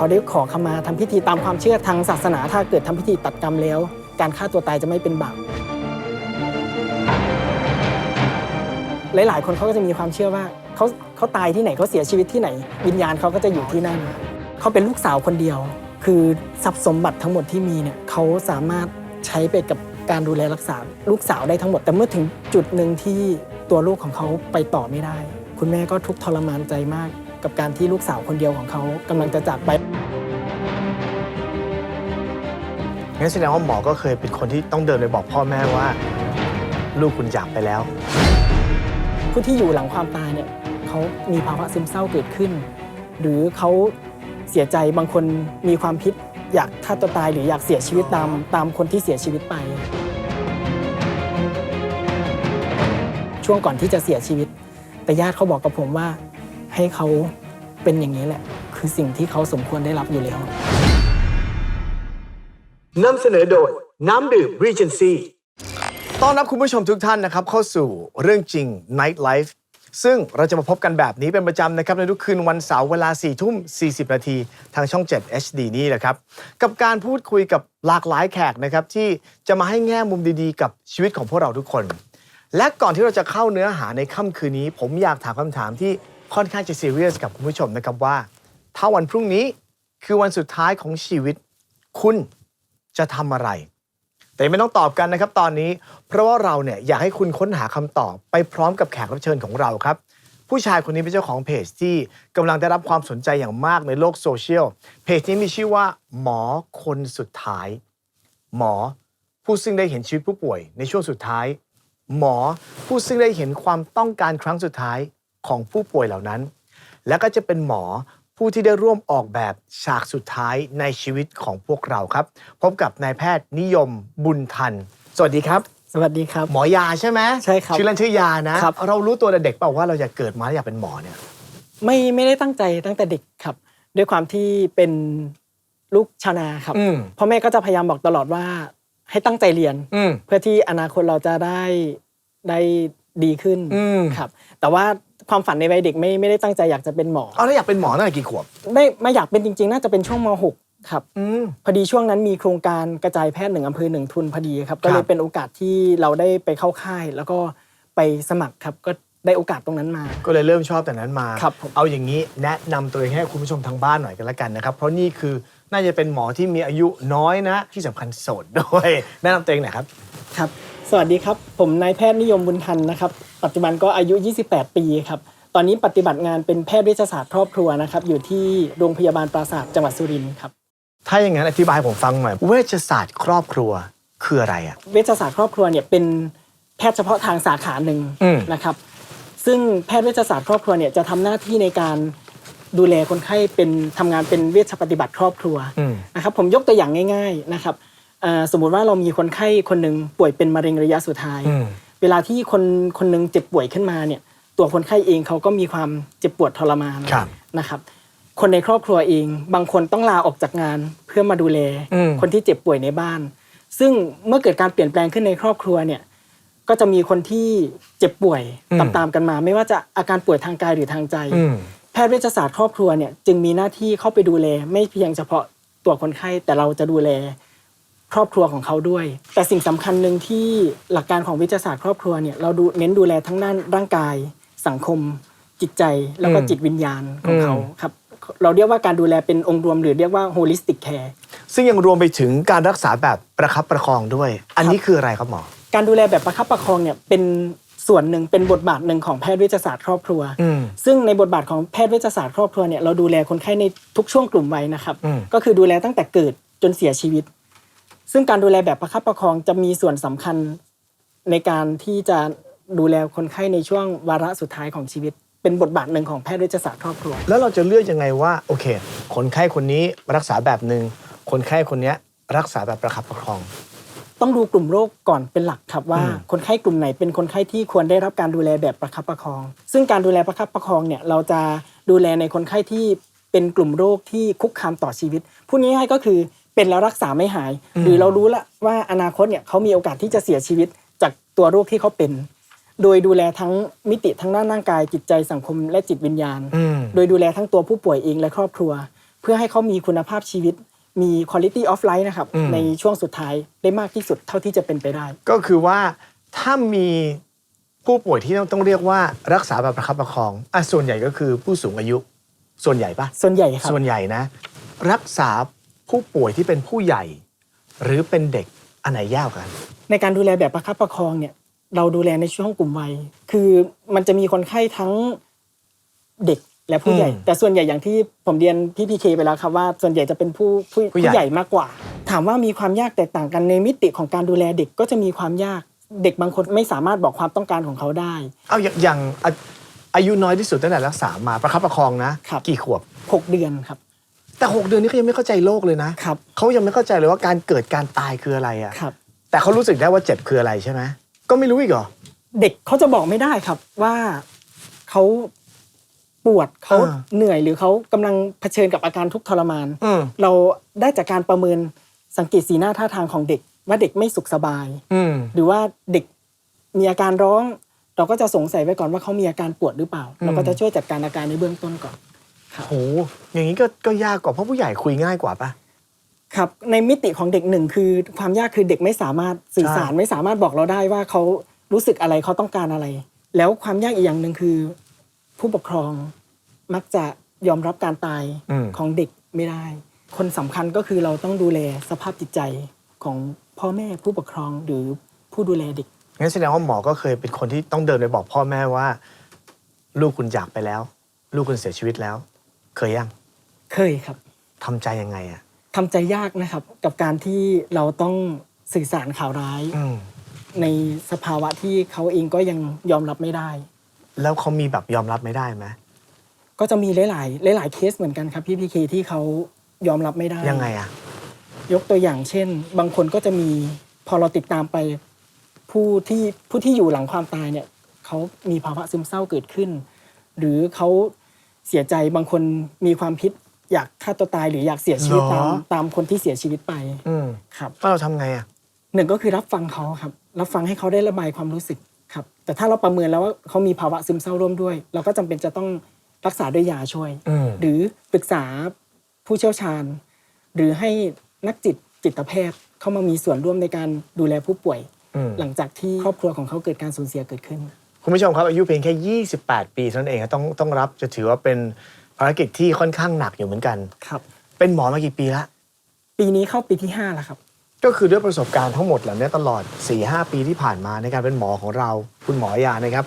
เขาได้ขอขมาทำพิธีตามความเชื่อทางศาสนา ถ้าเกิดทำพิธีตัดกรรมแล้ว การฆ่าตัวตายจะไม่เป็นบาปหลายๆ คนเขาก็จะมีความเชื่อว่าเขาเขาตายที่ไหนเขาเสียชีวิตที่ไหน วิญญาณเขาก็จะอยู่ที่นั่นเขาเป็นลูกสาวคนเดียว คือทรัพย์สมบัติทั้งหมดที่มีเนี่ยเขาสามารถใช้ไปกับการดูแลรักษาลูกสาวได้ทั้งหมด แต่เมื่อถึงจุดหนึ่งที่ตัวลูกของเขาไปต่อไม่ได้ คุณแม่ก็ทุกทรมานใจมาก กับการที่ลูกสาวคนเดียวของเขากำลังจะจากไปงั้นแสดงว่าหมอก็เคยเป็นคนที่ต้องเดินไปบอกพ่อแม่ว่า ลูกคุณจากไปแล้ว ผู้ที่อยู่หลังความตายเนี่ยเขามีภาวะซึมเศร้าเกิดขึ้น หรือเขาเสียใจบางคนมีความคิดอยากฆ่าตัวตายหรืออยากเสียชีวิตตามตามคนที่เสียชีวิตไป ช่วงก่อนที่จะเสียชีวิต แต่ญาติเขาบอกกับผมว่า ให้เขาเป็นอย่างนี้แหละ คือสิ่งที่เขาสมควรได้รับอยู่แล้วนำเสนอโดย น้ำดื่ม Regency ต้อนรับคุณผู้ชมทุกท่านนะครับ เข้าสู่เรื่องจริง Night Life ซึ่งเราจะมาพบกันแบบนี้เป็นประจำนะครับ ในทุกคืนวันเสาร์เวลา 4 ทุ่ม 40 นาที ทางช่อง 7 HD นี่แหละครับ กับการพูดคุยกับหลากหลายแขกนะครับ ที่จะมาให้แง่มุมดีๆ กับชีวิตของพวกเราทุกคน และก่อนที่เราจะเข้าเนื้อหาในค่ำคืนนี้ ผมอยากถามคำถามที่ ค่อนข้างจะซีเรียสกับคุณผู้ชมนะครับว่า ถ้าวันพรุ่งนี้คือวันสุดท้ายของชีวิต คุณจะทำอะไร แต่ไม่ต้องตอบกันนะครับตอนนี้ เพราะว่าเราเนี่ยอยากให้คุณค้นหาคำตอบไปพร้อมกับแขกรับเชิญของเราครับ ผู้ชายคนนี้เป็นเจ้าของเพจที่กำลังได้รับความสนใจอย่างมากในโลกโซเชียลเพจนี้มีชื่อว่า หมอคนสุดท้าย หมอผู้ซึ่งได้เห็นชีวิตผู้ป่วยในช่วงสุดท้าย หมอผู้ซึ่งได้เห็นความต้องการครั้งสุดท้าย ของผู้ป่วยเหล่านั้น และก็จะเป็นหมอผู้ที่ได้ร่วมออกแบบฉากสุดท้ายในชีวิตของพวกเราครับ พบกับนายแพทย์นิยมบุญทัน สวัสดีครับ สวัสดีครับ หมอยาใช่ไหมใช่ครับชื่อเล่นชื่อยานะครับ เรารู้ตัวแต่เด็กเปล่าว่าเราอยากเกิดมาแล้วอยากเป็นหมอเนี่ย ไม่ไม่ได้ตั้งใจตั้งแต่เด็กครับ ด้วยความที่เป็นลูกชาวนาครับอืม พ่อแม่ก็จะพยายามบอกตลอดว่า ให้ตั้งใจเรียน อืม เพื่อที่อนาคตเราจะได้ได้ดีขึ้นอืม ครับ แต่ว่า ความฝันในวัยเด็กไม่ไม่ได้ตั้งใจอยากจะเป็นหมอ เอาแล้วอยากเป็นหมอตั้งแต่กี่ขวบไม่ไม่อยากเป็นจริง ๆ น่าจะเป็นช่วงม .6 ครับอืม พอดีช่วงนั้นมีโครงการกระจายแพทย์หนึ่งอำเภอหนึ่งทุนพอดีครับ ก็เลครัยบ เป็นโอกาสที่เราได้ไปเข้าค่าย แล้วก็ไปสมัครครับก็ได้โอกาสตรงนั้นมา ก็เลยเริ่มชอบแต่นั้นมา ครับผม เอาอย่างนี้แนะนำตัวเองให้คุณผู้ชมทางบ้านหน่อยกันละกันนะครับ เพราะนี่คือน่าจะเป็นหมอที่มีอายุน้อยนะ ที่สำคัญโสดด้วย แนะนำตัวเองหน่อยครับ ครับ สวัสดีครับ ผมนายแพทย์นิยมบุญทันนะครับ ปัจจุบันก็อายุ 28 ปีครับ ตอนนี้ปฏิบัติงานเป็นแพทย์เวชศาสตร์ครอบครัวนะครับอยู่ที่โรงพยาบาลปราสาทจังหวัดสุรินทร์ครับถ้าอย่างนั้นอธิบายให้ผมฟังหน่อยเวชศาสตร์ครอบครัวคืออะไรอะเวชศาสตร์ครอบครัวเนี่ยเป็นแพทย์เฉพาะทางสาขาหนึ่งอืมนะครับ ซึ่งแพทย์เวชศาสตร์ครอบครัวเนี่ยจะทำหน้าที่ในการดูแลคนไข้เป็นทำงานเป็นเวชปฏิบัติครอบครัวอืมนะครับผมยกตัวอย่างง่าย ๆนะครับเอ่อสมมุติว่าเรามีคนไข้คนหนึ่งป่วยเป็นมะเร็งระยะสุดท้ายอืม เวลาที่คนคนหนึงเจ็บป่วยขึ้นมาเนี่ย ตัวคนไข้เองเขาก็มีความเจ็บปวดทรมานครับนะครับ คนในครอบครัวเอง บางคนต้องลาออกจากงานเพื่อมาดูแลอืมคนที่เจ็บป่วยในบ้าน ซึ่งเมื่อเกิดการเปลี่ยนแปลงขึ้นในครอบครัวเนี่ย ก็จะมีคนที่เจ็บป่วยตามๆกันมา ไม่ว่าจะอาการป่วยทางกายหรือทางใจอืมแพทย์เวชศาสตร์ครอบครัวเนี่ยจึงมีหน้าที่เข้าไปดูแล ไม่เพียงเฉพาะตัวคนไข้แต่เราจะดูแล ครอบครัวของเขาด้วย แต่สิ่งสำคัญหนึ่งที่หลักการของวิทยาศาสตร์ครอบครัวเนี่ยเราดูเน้นดูแลทั้งด้านร่างกายสังคม จิตใจแล้วก็อืมจิตวิญญาณของเขาอืมครับเราเรียกว่าการดูแลเป็นองค์รวมหรือเรียกว่า holistic care ซึ่งยังรวมไปถึงการรักษาแบบประคับประคองด้วย อันนี้คืออะไรครับหมอ การดูแลแบบประคับประคองเนี่ยเป็นส่วนหนึ่งเป็นบทบาทหนึ่งของแพทย์เวชศาสตร์ครอบครัวอืมซึ่งในบทบาทของแพทย์เวชศาสตร์ครอบครัวเนี่ยเราดูแลคนไข้ในทุกช่วงกลุ่มวัยนะครับอืมก็คือดูแลตั้งแต่เกิดจนเสียชีวิต ซึ่งการดูแลแบบประคับประคองจะมีส่วนสำคัญในการที่จะดูแลคนไข้ในช่วงวาระสุดท้ายของชีวิต เป็นบทบาทหนึ่งของแพทย์เวชศาสตร์ครอบครัว แล้วเราจะเลือกยังไงว่าโอเค คนไข้คนนี้รักษาแบบหนึ่งคนไข้คนเนี้ยรักษาแบบประคับประคอง ต้องดูกลุ่มโรคก่อนเป็นหลักครับว่าอืมคนไข้กลุ่มไหนเป็นคนไข้ที่ควรได้รับการดูแลแบบประคับประคอง ซึ่งการดูแลประคับประคองเนี่ยเราจะดูแลในคนไข้ที่เป็นกลุ่มโรคที่คุกคามต่อชีวิตพูดง่ายๆก็คือ เป็นแล้วรักษาไม่หาย หรือเรารู้ละว่าอนาคตเนี่ยเขามีโอกาสที่จะเสียชีวิตจากตัวโรคที่เขาเป็น โดยดูแลทั้งมิติทั้งด้านร่างกายจิตใจสังคมและจิตวิญญาณอืมโดยดูแลทั้งตัวผู้ป่วยเองและครอบครัว เพื่อให้เขามีคุณภาพชีวิตมี quality of life นะครับอืมในช่วงสุดท้ายได้มากที่สุดเท่าที่จะเป็นไปได้ ก็คือว่าถ้ามีผู้ป่วยที่ต้องต้องเรียกว่ารักษาแบบประคับประคองอะส่วนใหญ่ก็คือผู้สูงอายุ ส่วนใหญ่ปะส่วนใหญ่ครับส่วนใหญ่นะ รักษา ผู้ป่วยที่เป็นผู้ใหญ่ หรือเป็นเด็กอันไหนยากกว่ากัน ในการดูแลแบบประคับประคองเนี่ยเราดูแลในช่วงกลุ่มวัย คือมันจะมีคนไข้ทั้งเด็กและผู้ใหญ่ อืมแต่ส่วนใหญ่อย่างที่ผมเรียนพี่พีเคไปแล้วครับว่า ส่วนใหญ่จะเป็นผู้ผู้ผู้ใหญ่ ผู้ใหญ่มากกว่า ถามว่ามีความยากแตกต่างกันในมิติของการดูแลเด็กก็จะมีความยากเด็กบางคนไม่สามารถบอกความต้องการของเขาได้ เอาอย่างอย่างอาอายุน้อยที่สุดตั้งแต่รักษามาประคับประคองนะ ครับ กี่ขวบ หกเดือนครับ แต่ 6 เดือนนี้เขายังไม่เข้าใจโลกเลยนะครับ เขายังไม่เข้าใจเลยว่าการเกิดการตายคืออะไรอะครับ แต่เขารู้สึกได้ว่าเจ็บคืออะไรใช่ไหมก็ไม่รู้อีกเหรอ เด็กเขาจะบอกไม่ได้ครับว่าเขาปวดเขาอ่า เหนื่อยหรือเขากำลังเผชิญกับอาการทุกข์ทรมาน อืมเราได้จากการประเมินสังเกตสีหน้าท่าทางของเด็ก ว่าเด็กไม่สุขสบาย อืม หรือว่าเด็กมีอาการร้อง เราก็จะสงสัยไว้ก่อนว่าเขามีอาการปวดหรือเปล่าอืมเราก็จะช่วยจัดการอาการในเบื้องต้นก่อน โหอย่างนี้ก็ก็ยากกว่าเพราะผู้ใหญ่คุยง่ายกว่าปะ ครับในมิติของเด็กหนึ่งคือความยากคือเด็กไม่สามารถสื่อสารใช่ ไม่สามารถบอกเราได้ว่าเขารู้สึกอะไรเขาต้องการอะไร แล้วความยากอีกอย่างหนึ่งคือ ผู้ปกครองมักจะยอมรับการตายอืม ของเด็กไม่ได้ คนสำคัญก็คือเราต้องดูแลสภาพจิตใจของพ่อแม่ผู้ปกครองหรือผู้ดูแลเด็ก งั้นแสดงว่าหมอก็เคยเป็นคนที่ต้องเดินไปบอกพ่อแม่ว่า ลูกคุณจากไปแล้ว ลูกคุณเสียชีวิตแล้ว เคยยังเคยครับทำใจยังไงอะทำใจยากนะครับ กับการที่เราต้องสื่อสารข่าวร้ายอืมในสภาวะที่เขาเองก็ยังยอมรับไม่ได้ แล้วเขามีแบบยอมรับไม่ได้ไหมก็จะมีหลาย ๆ หลาย ๆ เคสเหมือนกันครับพี่พีเคที่เขายอมรับไม่ได้ ยังไงอะยกตัวอย่างเช่น บางคนก็จะมีพอเราติดตามไปผู้ที่ผู้ที่อยู่หลังความตายเนี่ยเขามีภาวะซึมเศร้าเกิดขึ้น หรือเขา เสียใจบางคนมีความคิดอยากฆ่าตัวตายหรืออยากเสียชีวิตเหรอตามตามคนที่เสียชีวิตไปอืมครับแล้วเราทำไงอะ หนึ่งก็คือรับฟังเขาครับ รับฟังให้เขาได้ระบายความรู้สึกครับ แต่ถ้าเราประเมินแล้วว่าเขามีภาวะซึมเศร้าร่วมด้วย เราก็จำเป็นจะต้องรักษาด้วยยาช่วย อืม หรือปรึกษาผู้เชี่ยวชาญ หรือให้นักจิตจิตแพทย์เข้ามามีส่วนร่วมในการดูแลผู้ป่วย อืมหลังจากที่ครอบครัวของเขาเกิดการสูญเสียเกิดขึ้น คุณผู้ชมครับอายุเพียงแค่ 28 ปีเท่านั้นเองต้องต้องรับจะถือว่าเป็นภารกิจที่ค่อนข้างหนักอยู่เหมือนกัน ครับ เป็นหมอมากี่ปีละปีนี้เข้าปีที่ห้าแล้วครับ ก็คือด้วยประสบการณ์ทั้งหมดเหล่านี้ตลอด 4-5 ปีที่ผ่านมาในการเป็นหมอของเราคุณหมอยานะครับ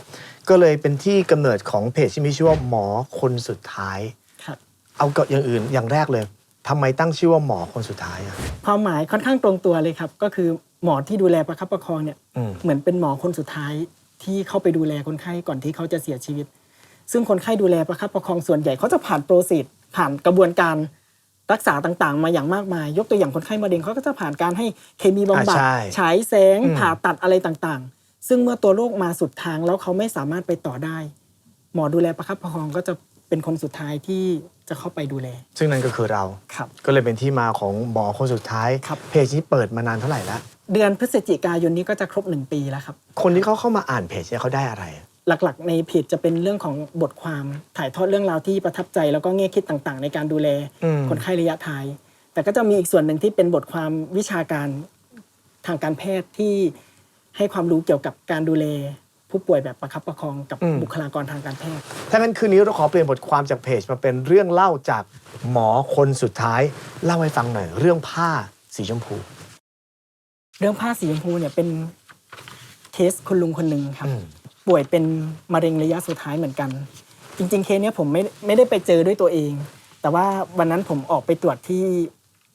ก็เลยเป็นที่กำเนิดของเพจที่มีชื่อว่าหมอคนสุดท้ายครับเอาเกิดอย่างอื่นอย่างแรกเลยทำไมตั้งชื่อว่าหมอคนสุดท้ายอะความหมายค่อนข้างตรงตัวเลยครับ ก็คือหมอที่ดูแลประคับประคองเนี่ยอืมเหมือนเป็นหมอคนสุดท้าย ที่เข้าไปดูแลคนไข้ก่อนที่เขาจะเสียชีวิต ซึ่งคนไข้ดูแลประคับประคองส่วนใหญ่เขาจะผ่านโปรเซสผ่านกระบวนการรักษาต่างๆ มาอย่างมากมาย ยกตัวอย่างคนไข้มะเร็งเขาก็จะผ่านการให้เคมีบำบัดอ่าใช่ฉายแสงอืมผ่าตัดอะไรต่างๆ ซึ่งเมื่อตัวโรคมาสุดทางแล้วเขาไม่สามารถไปต่อได้ หมอดูแลประคับประคองก็จะ เป็นคนสุดท้ายที่จะเข้าไปดูแล ซึ่งนั่นก็คือเรา ครับ ก็เลยเป็นที่มาของหมอคนสุดท้าย ครับ เพจนี้เปิดมานานเท่าไหร่แล้ว เดือนพฤศจิกายนนี้ก็จะครบหนึ่งปีแล้วครับ คนที่เขาเข้ามาอ่านเพจเนี่ยเขาได้อะไรอะหลักๆ ในเพจจะเป็นเรื่องของบทความถ่ายทอดเรื่องราวที่ประทับใจ แล้วก็แง่คิดต่างๆ ในการดูแลอืม คนไข้ระยะท้าย แต่ก็จะมีอีกส่วนหนึ่งที่เป็นบทความวิชาการทางการแพทย์ที่ให้ความรู้เกี่ยวกับการดูแล ผู้ป่วยแบบประคับประคองกับบุคลากรทางการแพทย์ ถ้างั้นคืนนี้เราขอเปลี่ยนบทความจากเพจมาเป็นเรื่องเล่าจากหมอคนสุดท้าย เล่าให้ฟังหน่อยเรื่องผ้าสีชมพู เรื่องผ้าสีชมพูเนี่ยเป็นเคสคุณลุงคนหนึ่งครับ อืม ป่วยเป็นมะเร็งระยะสุดท้ายเหมือนกัน จริงๆ เคสเนี้ยผมไม่ไม่ได้ไปเจอด้วยตัวเอง แต่ว่าวันนั้นผมออกไปตรวจที่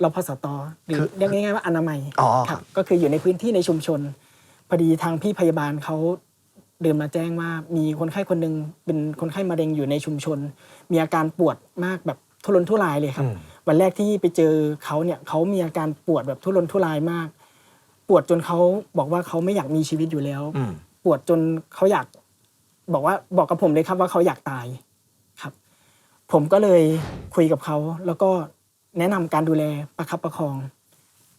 รพสตหรือคือเรียกง่ายๆว่าอนามัยอ๋อครับ ก็คืออยู่ในพื้นที่ในชุมชน พอดีทางพี่พยาบาลเขา เดินมาแจ้งว่ามีคนไข้คนหนึ่งเป็นคนไข้มะเร็งอยู่ในชุมชน มีอาการปวดมากแบบทุรนทุรายเลยครับอืมวันแรกที่ไปเจอเขาเนี่ยเขามีอาการปวดแบบทุรนทุรายมาก ปวดจนเขาบอกว่าเขาไม่อยากมีชีวิตอยู่แล้วอืมปวดจนเขาอยาก บอกว่าบอกกับผมเลยครับว่าเขาอยากตายครับ ผมก็เลยคุยกับเขาแล้วก็แนะนำการดูแลประคับประคอง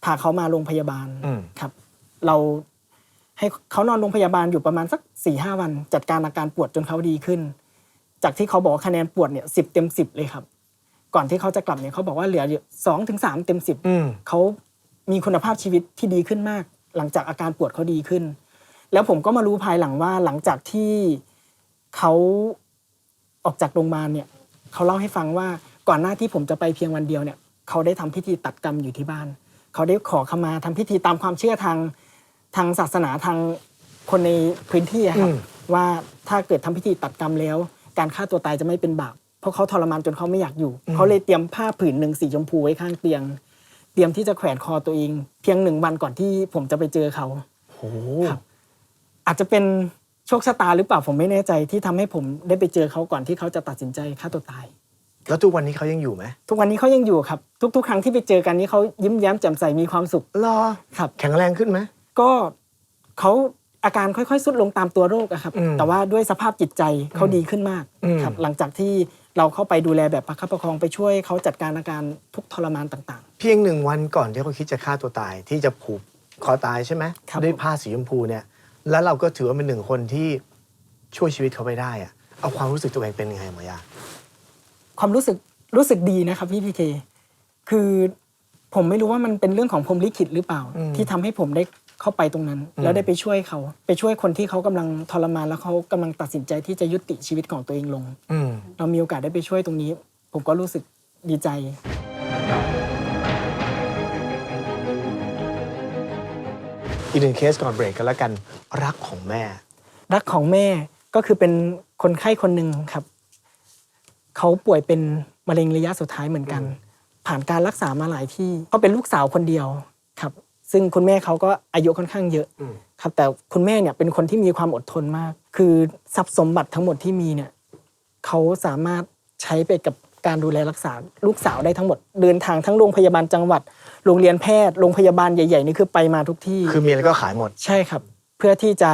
พาเขามาโรงพยาบาลอืมครับ เรา ให้เขานอนโรงพยาบาลอยู่ประมาณสักสี่ห้าวัน จัดการอาการปวดจนเขาดีขึ้น จากที่เขาบอกว่าคะแนนปวดเนี่ยสิบเต็มสิบเลยครับ ก่อนที่เขาจะกลับเนี่ยเขาบอกว่าเหลือสองถึงสามเต็มสิบอืมเขามีคุณภาพชีวิตที่ดีขึ้นมาก หลังจากอาการปวดเขาดีขึ้น แล้วผมก็มารู้ภายหลังว่าหลังจากที่เขาออกจากโรงพยาบาลเนี่ยเขาเล่าให้ฟังว่าก่อนหน้าที่ผมจะไปเพียงวันเดียวเนี่ยเขาได้ทำพิธีตัดกรรมอยู่ที่บ้าน เขาได้ขอขมาทำพิธีตามความเชื่อทาง ทางศาสนาทางคนในพื้นที่อะครับอืมว่าถ้าเกิดทำพิธีตัดกรรมแล้ว การฆ่าตัวตายจะไม่เป็นบาปเพราะเขาทรมานจนเขาไม่อยากอยู่เขาเลยเตรียมผ้าผืนหนึ่งสีชมพูไว้ข้างเตียง เตรียมที่จะแขวนคอตัวเอง เพียงหนึ่งวันก่อนที่ผมจะไปเจอเขาโอ้ครับอาจจะเป็นโชคชะตาหรือเปล่าผมไม่แน่ใจที่ทำให้ผมได้ไปเจอเขาก่อนที่เขาจะตัดสินใจฆ่าตัวตาย แล้วทุกวันนี้เขายังอยู่ไหมทุกวันนี้เขายังอยู่ครับ ทุก ๆ ครั้งที่ไปเจอกันนี้เขายิ้มแย้มแจ่มใสมีความสุขรอครับ แข็งแรงขึ้นไหม ก็เขาอาการค่อยๆสุดลงตามตัวโรคอะครับ อืมแต่ว่าด้วยสภาพจิตใจเขาดีขึ้นมากอืม ครับหลังจากที่เราเข้าไปดูแลแบบประคับประคองไปช่วยเขาจัดการอาการทุกข์ทรมานต่าง เพียงหนึ่งวันก่อนที่เขาคิดจะฆ่าตัวตายที่จะผูกคอตายใช่ไหมครับ ด้วยผ้าสีชมพูเนี่ย แล้วเราก็ถือว่าเป็นหนึ่งคนที่ช่วยชีวิตเขาไปได้อะเอาความรู้สึกตัวเองเป็นยังไงหมอยา ๆ ความรู้สึกรู้สึกดีนะครับพี่พีเคคือผมไม่รู้ว่ามันเป็นเรื่องของพรหมลิขิตหรือเปล่า อืม ที่ทำให้ผมได้ เข้าไปตรงนั้นอืมแล้วได้ไปช่วยเขา ไปช่วยคนที่เขากำลังทรมานแล้วเขากำลังตัดสินใจที่จะยุติชีวิตของตัวเองลงอืมเรามีโอกาสได้ไปช่วยตรงนี้ ผมก็รู้สึกดีใจ อีกหนึ่งเคสก่อนเบรกกันแล้วกัน รักของแม่ รักของแม่ก็คือเป็นคนไข้คนหนึ่งครับ เขาป่วยเป็นมะเร็งระยะสุดท้ายเหมือนกัน ผ่านการรักษามาหลายที่เขาเป็นลูกสาวคนเดียวครับ ซึ่งคุณแม่เขาก็อายุค่อนข้างเยอะอืมครับแต่คุณแม่เนี่ยเป็นคนที่มีความอดทนมาก คือทรัพย์สมบัติทั้งหมดที่มีเนี่ยเขาสามารถใช้ไปกับการดูแลรักษาลูกสาวได้ทั้งหมด เดินทางทั้งโรงพยาบาลจังหวัด โรงเรียนแพทย์โรงพยาบาลใหญ่ๆนี่คือไปมาทุกที่ คือมีอะไรก็ขายหมด ใช่ครับ เพื่อที่จะ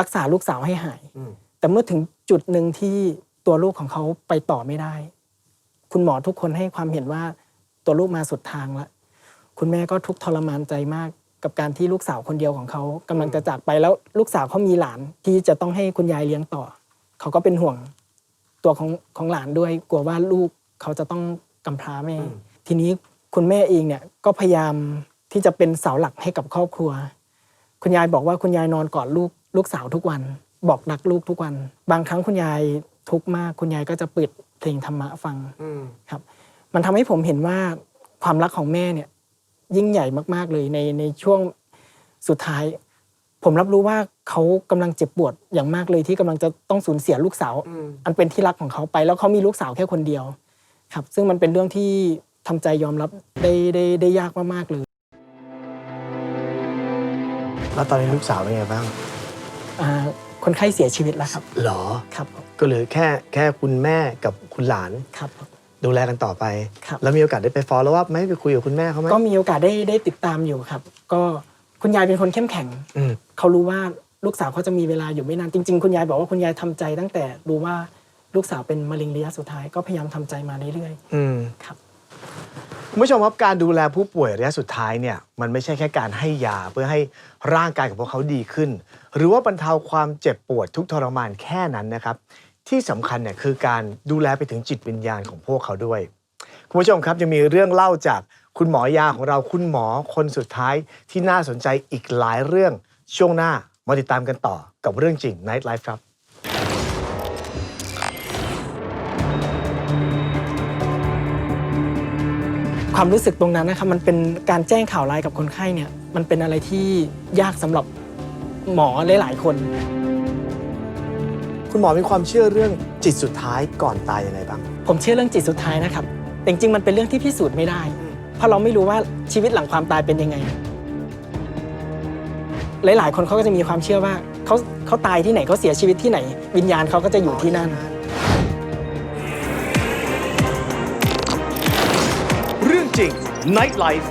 รักษาลูกสาวให้หายอืมแต่เมื่อถึงจุดหนึ่งที่ตัวลูกของเขาไปต่อไม่ได้ คุณหมอทุกคนให้ความเห็นว่าตัวลูกมาสุดทางแล้ว คุณแม่ก็ทุกข์ทรมานใจมากกับการที่ลูกสาวคนเดียวของเขากำลังจะจากไปแล้วลูกสาวเขามีหลานที่จะต้องให้คุณยายเลี้ยงต่อ เขาก็เป็นห่วงตัวของของหลานด้วย กลัวว่าลูกเขาจะต้องกำพร้าแม่ ทีนี้คุณแม่เองเนี่ยก็พยายามที่จะเป็นเสาหลักให้กับครอบครัว คุณยายบอกว่าคุณยายนอนกอดลูกลูกสาวทุกวัน บอกรักลูกทุกวัน บางครั้งคุณยายทุกข์มาก คุณยายก็จะเปิดเพลงธรรมะฟังอืมครับ มันทำให้ผมเห็นว่าความรักของแม่เนี่ย ยิ่งใหญ่มากๆเลยในในช่วงสุดท้าย ผมรับรู้ว่าเขากำลังเจ็บปวดอย่างมากเลยที่กำลังจะต้องสูญเสียลูกสาวอืมอันเป็นที่รักของเขาไป แล้วเขามีลูกสาวแค่คนเดียว ครับ ซึ่งมันเป็นเรื่องที่ทำใจยอมรับได้ได้ได้ยากมากๆเลย แล้วตอนนี้ลูกสาวเป็นไงบ้างอ่าคนไข้เสียชีวิตแล้วครับหรอครับผมก็เหลือแค่แค่คุณแม่กับคุณหลานครับผม ดูแลกันต่อไป ครับ แล้วมีโอกาสได้ไปฟอลแล้วว่าไหมไปคุยกับคุณแม่เขาไหมก็มีโอกาสได้ได้ติดตามอยู่ครับ ก็คุณยายเป็นคนเข้มแข็ง อืมเขารู้ว่าลูกสาวเขาจะมีเวลาอยู่ไม่นานจริง ๆ คุณยายบอกว่าคุณยายทำใจ ตั้งแต่รู้ว่าลูกสาวเป็นมะเร็งระยะสุดท้ายก็พยายามทำใจมาเรื่อยอืม ๆครับ คุณผู้ชมครับการดูแลผู้ป่วยระยะสุดท้ายเนี่ยมันไม่ใช่แค่การให้ยาเพื่อให้ร่างกายของพวกเขาดีขึ้น หรือว่าบรรเทาความเจ็บปวดทุกข์ทรมานแค่นั้นนะครับ ที่สำคัญเนี่ยคือการดูแลไปถึงจิตวิญญาณของพวกเขาด้วย คุณผู้ชมครับยังมีเรื่องเล่าจากคุณหมอยาของเราคุณหมอคนสุดท้ายที่น่าสนใจอีกหลายเรื่องช่วงหน้ามาติดตามกันต่อกับเรื่องจริง Night Life ครับความรู้สึกตรงนั้นนะครับมันเป็นการแจ้งข่าวร้ายกับคนไข้เนี่ยมันเป็นอะไรที่ยากสำหรับหมอหลาย ๆ คน คุณหมอมีความเชื่อเรื่องจิตสุดท้ายก่อนตายยังไงบ้าง ผมเชื่อเรื่องจิตสุดท้ายนะครับแต่จริงๆมันเป็นเรื่องที่พิสูจน์ไม่ได้ เพราะเราไม่รู้ว่าชีวิตหลังความตายเป็นยังไง หลาย ๆ คนเขาก็จะมีความเชื่อว่าเขาเขาตายที่ไหนเขาเสียชีวิตที่ไหน วิญญาณเขาก็จะอยู่ที่นั่น เรื่องจริง Night Life